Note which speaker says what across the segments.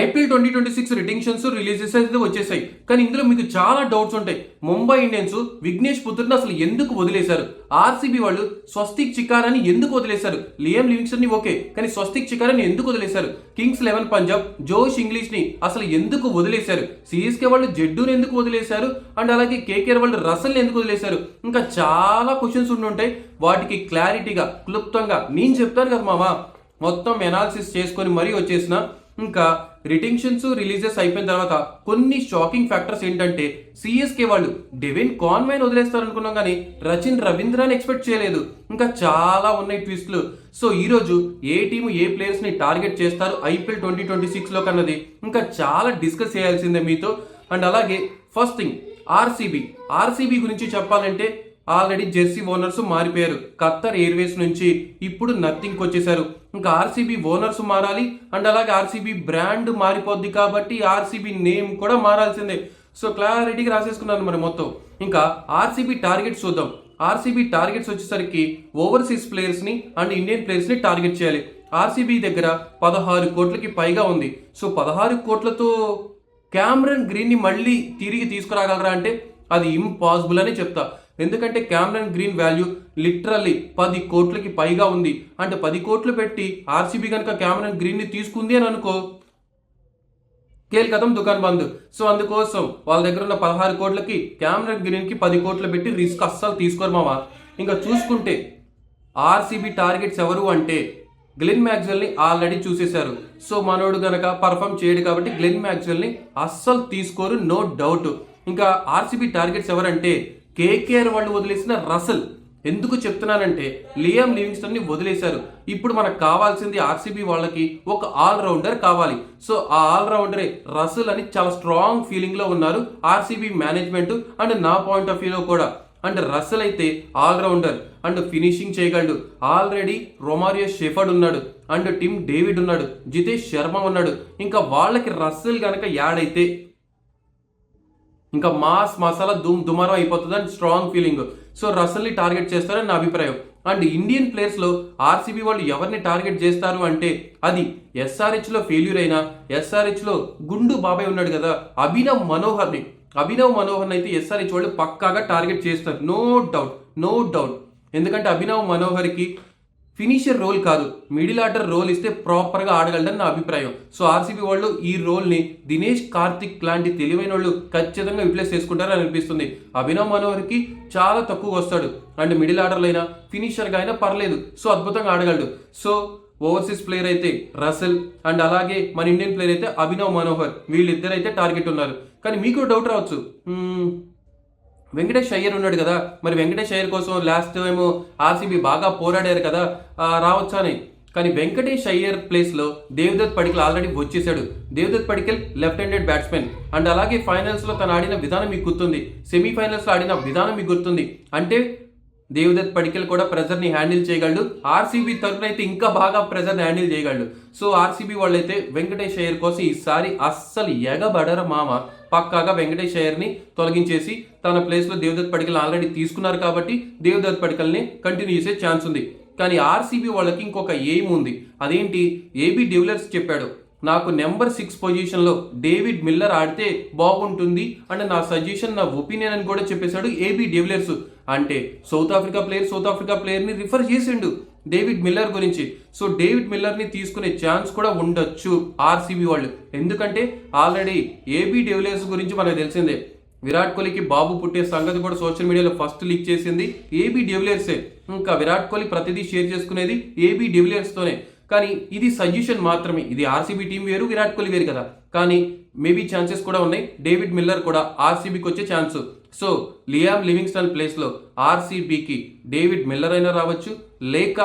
Speaker 1: IPL twenty twenty six retentions releases అయితే వచ్చేసాయి. కానీ ఇందులో మీకు చాలా డౌట్స్ ఉంటాయి. ముంబై ఇండియన్స్ విఘ్నేష్ పుత్రుని అసలు ఎందుకు వదిలేశారు? ఆర్సీబీ వాళ్ళు స్వస్తిక్ చికారాని ఎందుకు వదిలేశారు? లియం లివింగ్స్టన్ని ఓకే కానీ స్వస్తిక్ చికారాని ఎందుకు వదిలేశారు? కింగ్స్ లెవెన్ పంజాబ్ జోష్ ఇంగ్లీష్ని అసలు ఎందుకు వదిలేశారు? సిఎస్కే వాళ్ళు జడ్డూని ఎందుకు వదిలేశారు? అండ్ అలాగే కేకేఆర్ వాళ్ళు రసల్ని ఎందుకు వదిలేశారు? ఇంకా చాలా క్వశ్చన్స్ ఉండి ఉంటాయి. వాటికి క్లారిటీగా క్లుప్తంగా నేను చెప్తాను కదా మామ మొత్తం ఎనాలిసిస్ చేసుకొని మరీ వచ్చేసిన ఇంకా రిటెన్షన్స్ రిలీజెస్ అయిపోయిన తర్వాత కొన్ని షాకింగ్ ఫ్యాక్టర్స్ ఏంటంటే సిఎస్కే వాళ్ళు డెవిన్ కాన్వైన్ వదిలేస్తారు అనుకున్నాం కానీ రచిన్ రవీంద్రాని ఎక్స్పెక్ట్ చేయలేదు. ఇంకా చాలా ఉన్నాయి ట్విస్ట్లు సో ఈరోజు ఏ టీము ఏ ప్లేయర్స్ని టార్గెట్ చేస్తారు ఐపీఎల్ ట్వంటీ ట్వంటీ సిక్స్లో కన్నది? ఇంకా చాలా డిస్కస్ చేయాల్సిందే మీతో. అండ్ అలాగే ఫస్ట్ థింగ్ ఆర్సీబీ ఆర్సీబీ గురించి చెప్పాలంటే ఆల్రెడీ జెర్సీ ఓనర్స్ మారిపోయారు. ఖత్తర్ ఎయిర్వేస్ నుంచి ఇప్పుడు నథింగ్కి వచ్చేసారు ఇంకా ఆర్సీబీ ఓనర్స్ మారాలి అండ్ అలాగే ఆర్సీబీ బ్రాండ్ మారిపోద్ది కాబట్టి ఆర్సీబీ నేమ్ కూడా మారాల్సిందే. సో క్లారిటీగా రాసేసుకున్నాను మరి మొత్తం. ఇంకా ఆర్సీబీ టార్గెట్స్ చూద్దాం. ఆర్సీబీ టార్గెట్స్ వచ్చేసరికి ఓవర్సీస్ ప్లేయర్స్ని అండ్ ఇండియన్ ప్లేయర్స్ని టార్గెట్ చేయాలి. ఆర్సీబీ దగ్గర పదహారు కోట్లకి పైగా ఉంది. సో పదహారు కోట్లతో క్యామ్రన్ గ్రీన్ని మళ్ళీ తిరిగి తీసుకురాగలరా అంటే అది ఇంపాసిబుల్ అని చెప్తా. ఎందుకంటే క్యామరన్ గ్రీన్ వాల్యూ లిటరల్లీ పది కోట్లకి పైగా ఉంది. అంటే పది కోట్లు పెట్టి ఆర్సీబీ కనుక క్యామరన్ గ్రీన్ని తీసుకుంది అని అనుకో. కేల్కథం దుకాన్ బంద్. సో అందుకోసం వాళ్ళ దగ్గర ఉన్న పదహారు కోట్లకి క్యామరన్ గ్రీన్కి పది కోట్లు పెట్టి రిస్క్ అస్సలు తీసుకోరు మామా ఇంకా చూసుకుంటే ఆర్సీబీ టార్గెట్స్ ఎవరు అంటే గ్లెన్ మ్యాక్స్వెల్ని ఆల్రెడీ చూసేశారు. సో మనోడు గనక పర్ఫామ్ చేయడు కాబట్టి గ్లెన్ మ్యాక్స్వెల్ని అస్సలు తీసుకోరు నో డౌట్. ఇంకా ఆర్సీబీ టార్గెట్స్ ఎవరంటే కేకేఆర్ వాళ్ళు వదిలేసిన రసల్. ఎందుకు చెప్తున్నానంటే లియామ్ లివింగ్స్టన్ని వదిలేశారు. ఇప్పుడు మనకు కావాల్సింది ఆర్సీబీ వాళ్ళకి ఒక ఆల్ రౌండర్ కావాలి. సో ఆ ఆల్ రౌండరే రసల్ అని చాలా స్ట్రాంగ్ ఫీలింగ్లో ఉన్నారు ఆర్సీబీ మేనేజ్మెంట్ అండ్ నా పాయింట్ ఆఫ్ వ్యూలో కూడా. అండ్ రసల్ అయితే ఆల్ రౌండర్ అండ్ ఫినిషింగ్ చేయగలడు. ఆల్రెడీ రొమారియో షెఫర్డ్ ఉన్నాడు అండ్ టిమ్ డేవిడ్ ఉన్నాడు. జితేష్ శర్మ ఉన్నాడు. ఇంకా వాళ్ళకి రస్సెల్ కనుక యాడ్ అయితే ఇంకా మాస్ మసాలా దుమ్ దుమారం అయిపోతుంది అండ్ స్ట్రాంగ్ ఫీలింగ్ సో రసల్ని టార్గెట్ చేస్తారని నా అభిప్రాయం. అండ్ ఇండియన్ ప్లేయర్స్లో ఆర్సీబీ వాళ్ళు ఎవరిని టార్గెట్ చేస్తారు అంటే అది ఎస్ఆర్హెచ్లో ఫెయిల్యూర్ అయినా ఎస్ఆర్హెచ్లో గుండు బాబాయ్ ఉన్నాడు కదా అభినవ్ మనోహర్ని. అభినవ్ మనోహర్ని అయితే ఎస్ఆర్హెచ్ వాళ్ళు పక్కాగా టార్గెట్ చేస్తారు. నో డౌట్ నో డౌట్ ఎందుకంటే అభినవ్ మనోహర్కి ఫినిషర్ రోల్ కాదు మిడిల్ ఆర్డర్ రోల్ ఇస్తే ప్రాపర్గా ఆడగలడని నా అభిప్రాయం. సో ఆర్సీబీ వాళ్ళు ఈ రోల్ని దినేష్ కార్తిక్ లాంటి తెలివైన వాళ్ళు ఖచ్చితంగా రిప్లేస్ చేసుకుంటారని అనిపిస్తుంది. అభినవ్ మనోహర్కి చాలా తక్కువ వస్తాడు. అండ్ మిడిల్ ఆర్డర్లో అయినా ఫినిషర్గా అయినా పర్లేదు. సో అద్భుతంగా ఆడగలడు. సో ఓవర్సీస్ ప్లేయర్ అయితే రసెల్ అండ్ అలాగే మన ఇండియన్ ప్లేయర్ అయితే అభినవ్ మనోహర్. వీళ్ళిద్దరైతే టార్గెట్ ఉన్నారు. కానీ మీకు డౌట్ రావచ్చు. వెంకటేష్ అయ్యర్ ఉన్నాడు కదా. మరి వెంకటేష్ అయ్యర్ కోసం లాస్ట్ ఏమో ఆర్సీబీ బాగా పోరాడారు కదా. ఆ, అని. కానీ వెంకటేష్ అయ్యర్ ప్లేస్లో దేవదత్ పడికల్ ఆల్రెడీ వచ్చేసాడు. Devdutt Padikkal left handed batsmen and అలాగే ఫైనల్స్లో తను ఆడిన విధానం మీకు గుర్తుంది. సెమీఫైనల్స్లో ఆడిన విధానం మీకు గుర్తుంది. అంటే దేవదత్ పడికల్ కూడా ప్రెజర్ని హ్యాండిల్ చేయగలడు. ఆర్సీబీ తరఫున అయితే ఇంకా బాగా ప్రెజర్ని హ్యాండిల్ చేయగలడు. సో ఆర్సీబీ వాళ్ళైతే వెంకటేష్ అయ్యర్ కోసం ఈసారి అస్సలు ఎగబడరు మామ. పక్కాగా వెంకటేష్ అయ్యర్ని తొలగించేసి తన ప్లేస్లో దేవదత్ పడికల్ ఆల్రెడీ తీసుకున్నారు కాబట్టి దేవదత్ పడికల్ని కంటిన్యూ చేసే ఛాన్స్ ఉంది. కానీ ఆర్సీబీ వాళ్ళకి ఇంకొక ఎయిమ్ ఉంది. అదేంటి? ఏబీ డివిలర్స్ చెప్పాడు నాకు నెంబర్ సిక్స్ పొజిషన్లో డేవిడ్ మిల్లర్ ఆడితే బాగుంటుంది అంటే నా సజెషన్ నా ఒపీనియన్ అని కూడా చెప్పేశాడు ఏబీ డివిలర్స్ అంటే South Africa player South Africa ప్లేయర్ని refer చేసిండు. డేవిడ్ మిల్లర్ గురించి. సో డేవిడ్ మిల్లర్ని తీసుకునే ఛాన్స్ కూడా ఉండొచ్చు ఆర్సీబీ వాళ్ళు. ఎందుకంటే ఆల్రెడీ ఏబీ డెవిలియర్స్ గురించి మనకు తెలిసిందే. విరాట్ కోహ్లీకి బాబు పుట్టే సంగతి కూడా సోషల్ మీడియాలో ఫస్ట్ లీక్ చేసింది ఏబీ డెవిలియర్సే. ఇంకా విరాట్ కోహ్లీ ప్రతిదీ షేర్ చేసుకునేది ఏబీ డెవిలియర్స్తోనే. కానీ ఇది సజెషన్ మాత్రమే. ఇది ఆర్సీబీ టీం వేరు విరాట్ కోహ్లీ వేరు కదా. కానీ మేబీ ఛాన్సెస్ కూడా ఉన్నాయి. డేవిడ్ మిల్లర్ కూడా ఆర్సీబీకి వచ్చే ఛాన్స్. సో లియామ్ లివింగ్స్టన్ ప్లేస్లో ఆర్సీబీకి డేవిడ్ మిల్లర్ అయినా రావచ్చు లేక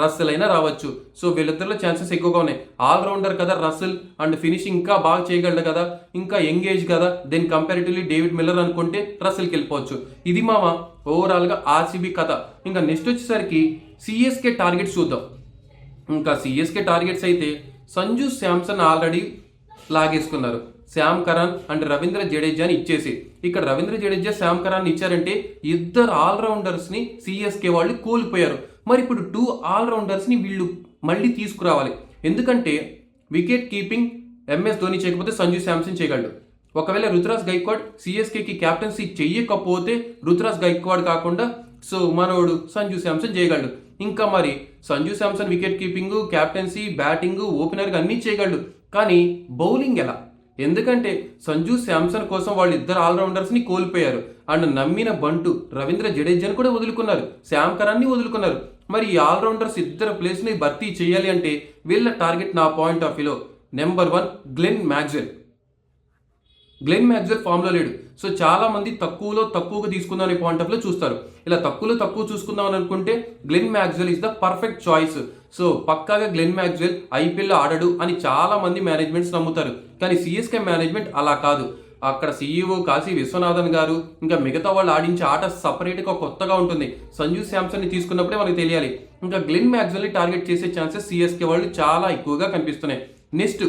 Speaker 1: రస్సెల్ అయినా రావచ్చు. సో వీళ్ళిద్దరిలో ఛాన్సెస్ ఎక్కువగా ఉన్నాయి. ఆల్రౌండర్ కదా రస్సెల్ అండ్ ఫినిషింగ్ ఇంకా బాగా చేయగలడు కదా ఇంకా ఎంగేజ్ కదా దెన్ కంపారిటివ్లీ డేవిడ్ మిల్లర్ అనుకుంటే రస్సెల్కి వెళ్ళిపోవచ్చు. ఇది మామ ఓవరాల్గా ఆర్సీబీ కథ. ఇంకా నెక్స్ట్ వచ్చేసరికి సిఎస్కే టార్గెట్స్ చూద్దాం. ఇంకా సిఎస్కే టార్గెట్స్ అయితే సంజు శాంసన్ ఆల్రెడీ లాగేసుకున్నారు. శ్యామ్ కరణ్ అండ్ రవీంద్ర జడేజాని ఇచ్చేసి. ఇక్కడ రవీంద్ర జడేజా శ్యామ్ కరాన్ ఇచ్చారంటే ఇద్దరు ఆల్రౌండర్స్ని సిఎస్కే వాళ్ళు కోల్పోయారు. మరి ఇప్పుడు టూ ఆల్రౌండర్స్ని వీళ్ళు మళ్ళీ తీసుకురావాలి. ఎందుకంటే వికెట్ కీపింగ్ ఎంఎస్ ధోని చేయకపోతే సంజు శాంసన్ చేయగలడు. ఒకవేళ రుతురాజ్ గైక్వాడ్ సిఎస్కేకి క్యాప్టెన్సీ చెయ్యకపోతే రుతురాజ్ గైక్వాడ్ కాకుండా సో మనోడు సంజు శాంసన్ చేయగలడు. ఇంకా మరి Sanju Samson wicket keeping captaincy batting ఓపెనర్గా అన్నీ చేయగలడు. కానీ బౌలింగ్ ఎలా? ఎందుకంటే సంజు శాంసన్ కోసం వాళ్ళు ఇద్దరు ఆల్రౌండర్స్ని కోల్పోయారు. అండ్ నమ్మిన బంటు రవీంద్ర జడేజాని కూడా వదులుకున్నారు. శ్యామ్ కరాన్ని వదులుకున్నారు. మరి ఈ ఆల్రౌండర్స్ ఇద్దరు ప్లేస్ని భర్తీ చేయాలి అంటే వీళ్ళ టార్గెట్ నా పాయింట్ ఆఫ్ వ్యూలో number one Glenn Maxwell. Glenn Maxwell ఫామ్లో లేడు. సో చాలా మంది తక్కువలో తక్కువగా తీసుకుందాం అనే పాయింట్ ఆఫ్లో చూస్తారు. ఇలా తక్కువలో తక్కువ చూసుకుందాం అని అనుకుంటే Glenn Maxwell is the perfect choice. So పక్కాగా గ్లెన్ మ్యాక్స్వెల్ ఐపీఎల్ ఆడడు అని చాలా మంది మేనేజ్మెంట్స్ నమ్ముతారు. కానీ సిఎస్కే మేనేజ్మెంట్ అలా కాదు. అక్కడ సీఈఓ కాశీ విశ్వనాథన్ గారు ఇంకా మిగతా వాళ్ళు ఆడించే ఆట సపరేట్గా కొత్తగా ఉంటుంది. సంజు శాంసన్ని తీసుకున్నప్పుడే మనకు తెలియాలి. ఇంకా గ్లెన్ మ్యాక్స్వెల్ని టార్గెట్ చేసే ఛాన్సెస్ సిఎస్కే వాళ్ళు చాలా ఎక్కువగా కనిపిస్తున్నాయి. Next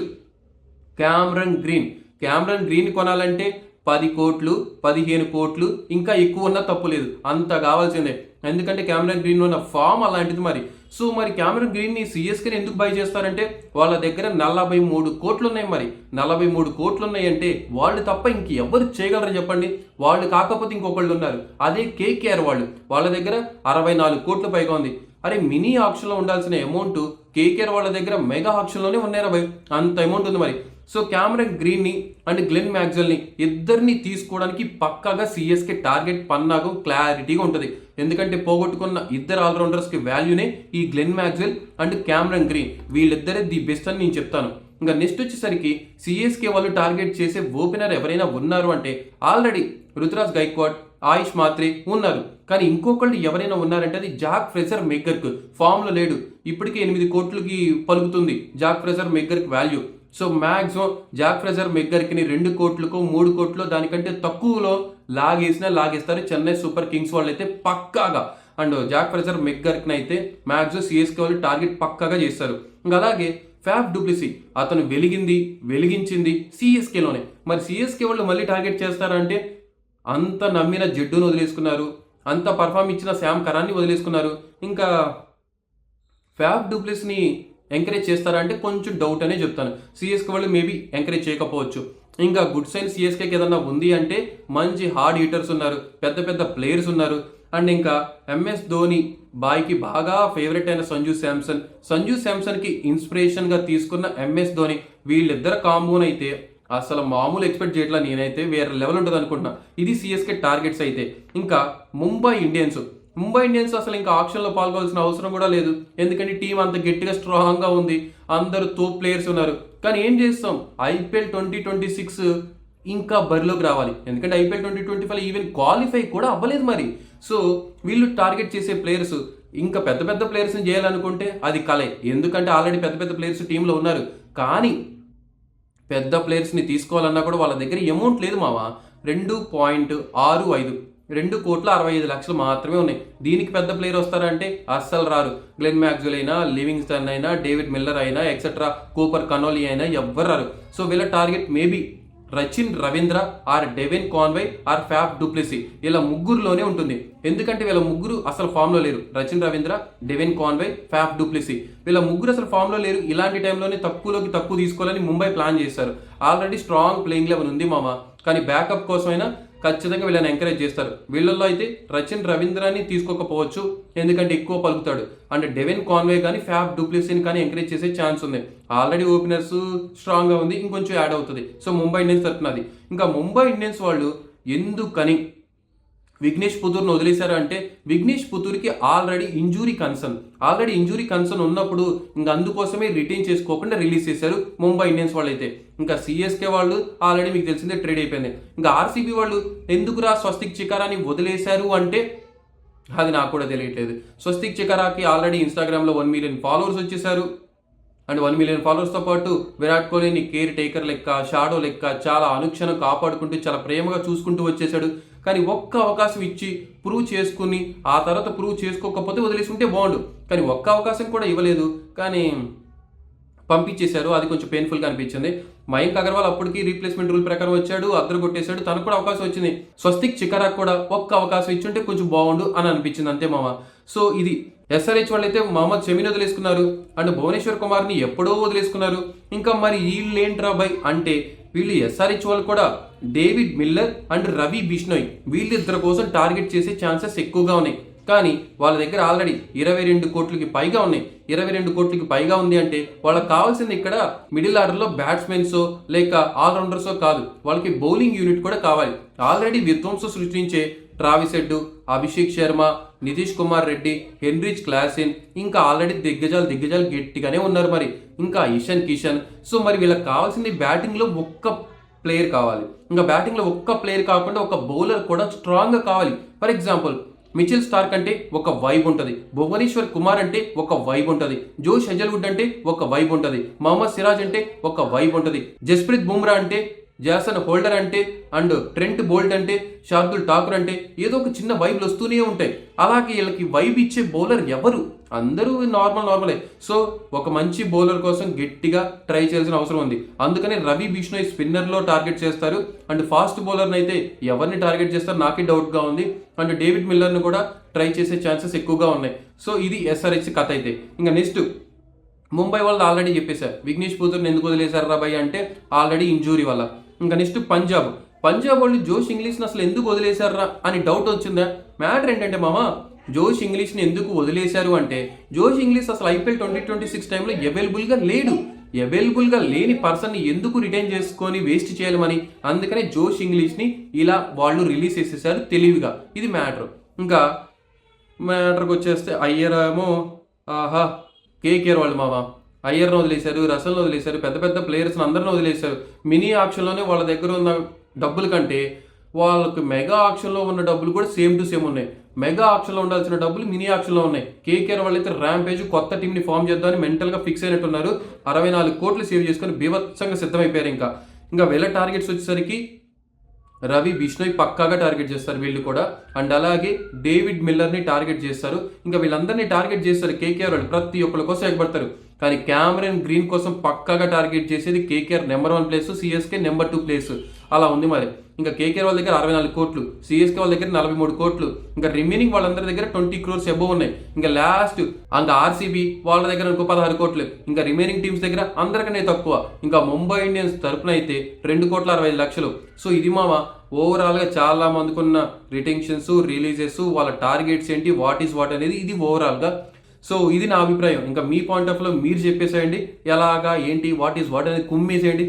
Speaker 1: Cameron Green. Cameron Green కొనాలంటే పది కోట్లు పదిహేను కోట్లు ఇంకా ఎక్కువ ఉన్నా తప్పు లేదు. అంత కావాల్సిందే. ఎందుకంటే క్యామ్రన్ గ్రీన్ ఉన్న ఫామ్ అలాంటిది మరి. సో మరి క్యామెరన్ గ్రీన్ని సిఎస్కే ఎందుకు బై చేస్తారంటే వాళ్ళ దగ్గర నలభై మూడు కోట్లు ఉన్నాయి మరి. నలభై మూడు కోట్లు ఉన్నాయంటే వాళ్ళు తప్ప ఇంకెవ్వరు ఎవరు చేయగలరు చెప్పండి. వాళ్ళు కాకపోతే ఇంకొకళ్ళు ఉన్నారు. అదే కేకేఆర్ వాళ్ళు. వాళ్ళ దగ్గర అరవై నాలుగు కోట్లు పైగా ఉంది. అరే మినీ ఆప్షన్లో ఉండాల్సిన అమౌంట్ కేకేఆర్ వాళ్ళ దగ్గర మెగా ఆప్షన్లోనే ఉన్నాయి భయ్? అంత అమౌంట్ ఉంది మరి. సో క్యామరన్ గ్రీన్ని అండ్ గ్లెన్ మ్యాక్జల్ని ఇద్దరిని తీసుకోవడానికి పక్కాగా సిఎస్కే టార్గెట్ పన్నాగం క్లారిటీగా ఉంటుంది. ఎందుకంటే పోగొట్టుకున్న ఇద్దరు ఆల్రౌండర్స్కి వాల్యూనే ఈ Glenn Maxwell and Cameron Green వీళ్ళిద్దరే ది బెస్ట్ అని నేను చెప్తాను. ఇంకా నెక్స్ట్ వచ్చేసరికి సిఎస్కే వాళ్ళు టార్గెట్ చేసే ఓపెనర్ ఎవరైనా ఉన్నారు అంటే ఆల్రెడీ రుతురాజ్ గైక్వాడ్ ఆయుష్ మాత్రే ఉన్నారు. కానీ ఇంకొకళ్ళు ఎవరైనా ఉన్నారంటే అది జాక్ ఫ్రెజర్ మెగ్గర్క్ ఫామ్లో లేడు. ఇప్పటికే ఎనిమిది కోట్లకి పలుకుతుంది Jake Fraser McGurk value. So maximum Jake Fraser మెగ్గర్కిని రెండు కోట్లకు మూడు కోట్లు దానికంటే తక్కువలో లాగేసినా లాగేస్తారు. చెన్నై సూపర్ కింగ్స్ వాళ్ళు అయితే పక్కాగా. అండ్ జాక్ ఫ్రెజర్ మెగ్గర్క్ని అయితే మ్యాక్సిమం సిఎస్కే వాళ్ళు టార్గెట్ పక్కాగా చేస్తారు. ఇంకా అలాగే ఫ్యాఫ్ డూప్లిసీ అతను వెలిగింది వెలిగించింది సిఎస్కేలోనే. మరి సిఎస్కే వాళ్ళు మళ్ళీ టార్గెట్ చేస్తారంటే అంత నమ్మిన జడ్డును వదిలేసుకున్నారు. అంత పర్ఫామ్ ఇచ్చిన శామ్ కరాన్ని వదిలేసుకున్నారు. ఇంకా ఫ్యాబ్ డూప్లిస్ని ఎంకరేజ్ చేస్తారా అంటే కొంచెం డౌట్ అనే చెప్తాను. సిఎస్కే వాళ్ళు మేబీ ఎంకరేజ్ చేయకపోవచ్చు. ఇంకా గుడ్ సైన్ సిఎస్కేకి ఏదన్నా ఉంది అంటే మంచి హార్డ్ హీటర్స్ ఉన్నారు. పెద్ద పెద్ద ప్లేయర్స్ ఉన్నారు. అండ్ ఇంకా ఎంఎస్ ధోని బాయ్కి బాగా ఫేవరెట్ అయిన సంజు శాంసన్. సంజు శాంసన్కి ఇన్స్పిరేషన్గా తీసుకున్న ఎంఎస్ ధోని వీళ్ళిద్దరు కాంబోన్ అయితే అసలు మామూలు ఎక్స్పెక్ట్ చేయట్లా నేనైతే వేరే లెవెల్ ఉంటుంది అనుకుంటున్నా. ఇది సిఎస్కే టార్గెట్స్ అయితే. ఇంకా ముంబై ఇండియన్స్ ముంబై ఇండియన్స్ అసలు ఇంకా ఆప్షన్లో పాల్గొవాల్సిన అవసరం కూడా లేదు. ఎందుకంటే టీం అంత గట్టిగా స్ట్రాంగ్గా ఉంది. అందరు తో ప్లేయర్స్ ఉన్నారు. కానీ ఏం చేస్తాం? ఐపీఎల్ ట్వంటీ ట్వంటీ సిక్స్ ఇంకా బరిలోకి రావాలి. ఎందుకంటే IPL twenty twenty five even qualify కూడా అవ్వలేదు మరి. సో వీళ్ళు టార్గెట్ చేసే ప్లేయర్స్ ఇంకా పెద్ద పెద్ద ప్లేయర్స్ని చేయాలనుకుంటే అది కలే. ఎందుకంటే ఆల్రెడీ పెద్ద పెద్ద ప్లేయర్స్ టీంలో ఉన్నారు. కానీ పెద్ద ప్లేయర్స్ని తీసుకోవాలన్నా కూడా వాళ్ళ దగ్గర అమౌంట్ లేదు మావా. రెండు పాయింట్ ఆరు ఐదు. రెండు కోట్ల అరవై ఐదు లక్షలు మాత్రమే ఉన్నాయి. దీనికి పెద్ద ప్లేయర్ వస్తారంటే అస్సలు రారు. గ్లెన్ మ్యాక్జుల్ అయినా లివింగ్స్టన్ అయినా డేవిడ్ మిల్లర్ అయినా ఎక్సెట్రా కూపర్ కనోలి అయినా ఎవ్వరు రారు. సో వీళ్ళ target maybe Rachin Ravindra or Devon Conway or Faf du Plessis. వీళ్ళ ముగ్గురులోనే ఉంటుంది. ఎందుకంటే వీళ్ళ ముగ్గురు అసలు ఫామ్లో లేరు. Rachin Ravindra Devon Conway Faf du Plessis. వీళ్ళ ముగ్గురు అసలు ఫామ్లో లేరు. ఇలాంటి టైంలోనే తక్కువలోకి తక్కువ తీసుకోవాలని ముంబై ప్లాన్ చేశారు. ఆల్రెడీ స్ట్రాంగ్ ప్లేయింగ్ లెవెల్ ఉంది మామ. కానీ బ్యాకప్ కోసమైనా ఖచ్చితంగా వీళ్ళని ఎంకరేజ్ చేస్తారు. వీళ్ళల్లో అయితే రచిన్ రవీంద్రాని తీసుకోకపోవచ్చు ఎందుకంటే ఎక్కువ పలుకుతాడు. అండ్ డెవిన్ కాన్వే కానీ ఫ్యాబ్ డూప్లెసీని కానీ ఎంకరేజ్ చేసే ఛాన్స్ ఉంది. ఆల్రెడీ ఓపెనర్స్ స్ట్రాంగ్గా ఉంది ఇంకొంచెం యాడ్ అవుతుంది. సో ముంబై ఇండియన్స్ తరపునది ఇంకా ముంబై ఇండియన్స్ వాళ్ళు ఎందుకని విఘ్నేష్ పుతూర్ను వదిలేశారు అంటే Vignesh పుతూర్కి already injury concern. Already injury concern ఉన్నప్పుడు ఇంకా అందుకోసమే రిటైన్ చేసుకోకుండా రిలీజ్ చేశారు ముంబై ఇండియన్స్ వాళ్ళు అయితే ఇంకా సిఎస్కే వాళ్ళు ఆల్రెడీ మీకు తెలిసిందే ట్రేడ్ అయిపోయింది. ఇంకా ఆర్సీబీ వాళ్ళు ఎందుకురా స్వస్తిక్ చికారాన్ని వదిలేశారు అంటే అది నాకు కూడా తెలియట్లేదు. స్వస్తిక్ చికారాకి ఆల్రెడీ ఇన్స్టాగ్రామ్లో వన్ మిలియన్ ఫాలోవర్స్ వచ్చేసారు అండ్ వన్ మిలియన్ ఫాలోవర్స్తో పాటు విరాట్ కోహ్లీని కేర్ టేకర్ లెక్క షాడో లెక్క చాలా అనుక్షణం కాపాడుకుంటూ చాలా ప్రేమగా చూసుకుంటూ వచ్చేశాడు. కానీ ఒక్క అవకాశం ఇచ్చి ప్రూవ్ చేసుకుని ఆ తర్వాత ప్రూవ్ చేసుకోకపోతే వదిలేసుకుంటే బాగుండు. కానీ ఒక్క అవకాశం కూడా ఇవ్వలేదు. కానీ పంపించేశారు. అది కొంచెం పెయిన్ఫుల్గా అనిపించింది. మయంక్ అగర్వాల్ అప్పటికి రీప్లేస్మెంట్ రూల్ ప్రకారం వచ్చాడు అద్దరు కొట్టేశాడు తనకు కూడా అవకాశం వచ్చింది. స్వస్తిక్ చికరాక్ కూడా ఒక్క అవకాశం ఇచ్చుంటే కొంచెం బాగుండు అని అనిపించింది అంతే మామ. సో ఇది ఎస్ఆర్హెచ్ వాళ్ళు అయితే మహమ్మద్ షమీని వదిలేసుకున్నారు. అండ్ భువనేశ్వర్ కుమార్ని ఎప్పుడో వదిలేసుకున్నారు. ఇంకా మరి వీళ్ళేంట్రా బై అంటే వీళ్ళు ఎస్ఆర్హెచ్ వాళ్ళు కూడా David Miller and Ravi Bishnoi వీళ్ళిద్దరి కోసం టార్గెట్ చేసే ఛాన్సెస్ ఎక్కువగా ఉన్నాయి. కానీ వాళ్ళ దగ్గర ఆల్రెడీ ఇరవై రెండు కోట్లకి పైగా ఉన్నాయి. ఇరవై రెండు కోట్లకి పైగా ఉంది అంటే వాళ్ళకి కావాల్సింది ఇక్కడ మిడిల్ ఆర్డర్లో బ్యాట్స్మెన్సో లేక ఆల్రౌండర్సో కాదు. వాళ్ళకి బౌలింగ్ యూనిట్ కూడా కావాలి. ఆల్రెడీ విధ్వంసం సృష్టించే Travis Head Abhishek Sharma Nitish Kumar Reddy Heinrich Klaasen ఇంకా ఆల్రెడీ దిగ్గజాలు దిగ్గజాలు గట్టిగానే ఉన్నారు మరి. ఇంకా ఇషాన్ కిషన్. సో మరి వీళ్ళకి కావాల్సింది బ్యాటింగ్లో ఒక్క ప్లేయర్ కావాలి. ఇంకా బ్యాటింగ్లో ఒక్క ప్లేయర్ కాకుండా ఒక బౌలర్ కూడా స్ట్రాంగ్గా కావాలి. ఫర్ ఎగ్జాంపుల్ మిచిల్ స్టార్క్ అంటే ఒక వైబ్ ఉంటుంది. భువనేశ్వర్ కుమార్ అంటే ఒక వైబ్ ఉంటుంది. జోష్ హెజల్వుడ్ అంటే ఒక వైబ్ ఉంటుంది. మహమ్మద్ సిరాజ్ అంటే ఒక వైబ్ ఉంటుంది. జస్ప్రీత్ బుమ్రా అంటే జాసన్ హోల్డర్ అంటే అండ్ ట్రెంట్ బోల్ట్ అంటే శార్దుల్ ఠాకూర్ అంటే ఏదో ఒక చిన్న వైబ్లు వస్తూనే ఉంటాయి. అలాగే వీళ్ళకి వైబ్ ఇచ్చే బౌలర్ ఎవరు? అందరూ నార్మల్ నార్మలే. సో ఒక మంచి బౌలర్ కోసం గట్టిగా ట్రై చేయాల్సిన అవసరం ఉంది. అందుకని రవి బిష్ణోయ్ స్పిన్నర్లో టార్గెట్ చేస్తారు. అండ్ ఫాస్ట్ బౌలర్ని అయితే ఎవరిని టార్గెట్ చేస్తారు? నాకే డౌట్గా ఉంది. అండ్ డేవిడ్ మిల్లర్ని కూడా ట్రై చేసే ఛాన్సెస్ ఎక్కువగా ఉన్నాయి. సో ఇది ఎస్ఆర్హెచ్ కథ అయితే. ఇంకా నెక్స్ట్ ముంబై వాళ్ళు ఆల్రెడీ చెప్పేశారు. విఘ్నేష్ పూజర్ని ఎందుకు వదిలేశారు రాబాయ్ అంటే ఆల్రెడీ ఇంజూరీ వల్ల. ఇంకా నెక్స్ట్ పంజాబ్. పంజాబ్ వాళ్ళు జోష్ ఇంగ్లీష్ని అసలు ఎందుకు వదిలేశారా అని డౌట్ వచ్చిందా? మ్యాటర్ ఏంటంటే మామ జోష్ ఇంగ్లీష్ని ఎందుకు వదిలేశారు అంటే జోష్ ఇంగ్లీష్ అసలు ఐపీఎల్ ట్వంటీ ట్వంటీ సిక్స్ టైంలో అవైలబుల్గా లేడు. అవైలబుల్గా లేని పర్సన్ని ఎందుకు రిటైన్ చేసుకొని వేస్ట్ చేయాలని అందుకనే జోష్ ఇంగ్లీష్ని ఇలా వాళ్ళు రిలీజ్ చేసేసారు తెలివిగా. ఇది మ్యాటర్ ఇంకా మ్యాటర్కి వచ్చేస్తే అయ్యరేమో ఆహా కేకేర్ వాళ్ళు మామ. అయ్యర్ని వదిలేశారు రసల్ని వదిలేశారు పెద్ద పెద్ద ప్లేయర్స్ని అందరిని వదిలేశారు. మినీ ఆప్షన్లోనే వాళ్ళ దగ్గర ఉన్న డబ్బుల కంటే వాళ్ళకి మెగా ఆప్షన్లో ఉన్న డబ్బులు కూడా సేమ్ టు సేమ్ ఉన్నాయి. మెగా ఆప్షన్లో ఉండాల్సిన డబ్బులు మినీ ఆప్షన్లో ఉన్నాయి. కేకేఆర్ వాళ్ళైతే ర్యాంపేజ్ కొత్త టీంని ఫామ్ చేద్దామని మెంటల్గా ఫిక్స్ అయినట్టున్నారు. అరవై నాలుగు కోట్లు సేవ్ చేసుకొని బీభత్సంగా సిద్ధమైపోయారు ఇంకా. ఇంకా వీళ్ళ టార్గెట్స్ వచ్చేసరికి రవి బిష్ణోయ్ పక్కాగా టార్గెట్ చేస్తారు వీళ్ళు కూడా. అండ్ అలాగే డేవిడ్ మిల్లర్ని టార్గెట్ చేస్తారు. ఇంకా వీళ్ళందరినీ టార్గెట్ చేస్తారు కేకేఆర్ వాళ్ళు. ప్రతి ఒక్కరి కోసం ఎగబడతారు. కానీ క్యామరన్ గ్రీన్ కోసం పక్కాగా టార్గెట్ చేసేది KKR number one place CSK number two place. అలా ఉంది మరి. ఇంకా కేకేఆర్ వాళ్ళ దగ్గర అరవై నాలుగు కోట్లు సిఎస్కే వాళ్ళ దగ్గర నలభై మూడు కోట్లు ఇంకా రిమైనింగ్ వాళ్ళందరి దగ్గర ట్వంటీ క్రోర్స్ ఎబోవ్ ఉన్నాయి. ఇంకా లాస్ట్ ఇంకా ఆర్సీబీ వాళ్ళ దగ్గర ఇంకో పదహారు కోట్లు ఇంకా రిమైనింగ్ టీమ్స్ దగ్గర అందరికనే తక్కువ. ఇంకా ముంబై ఇండియన్స్ తరపున అయితే రెండు కోట్ల అరవై ఐదు లక్షలు. సో ఇది మామ ఓవరాల్గా చాలా మందికున్న రిటెన్షన్స్ రిలీజెస్ వాళ్ళ టార్గెట్స్ ఏంటి వాట్ ఈస్ వాట్ అనేది ఇది ఓవరాల్గా సో ఇది నా అభిప్రాయం. ఇంకా మీ పాయింట్ ఆఫ్లో మీరు చెప్పేసేయండి. ఎలాగా ఏంటి వాట్ ఈస్ వాట్ అనేది కుమ్మేసేయండి.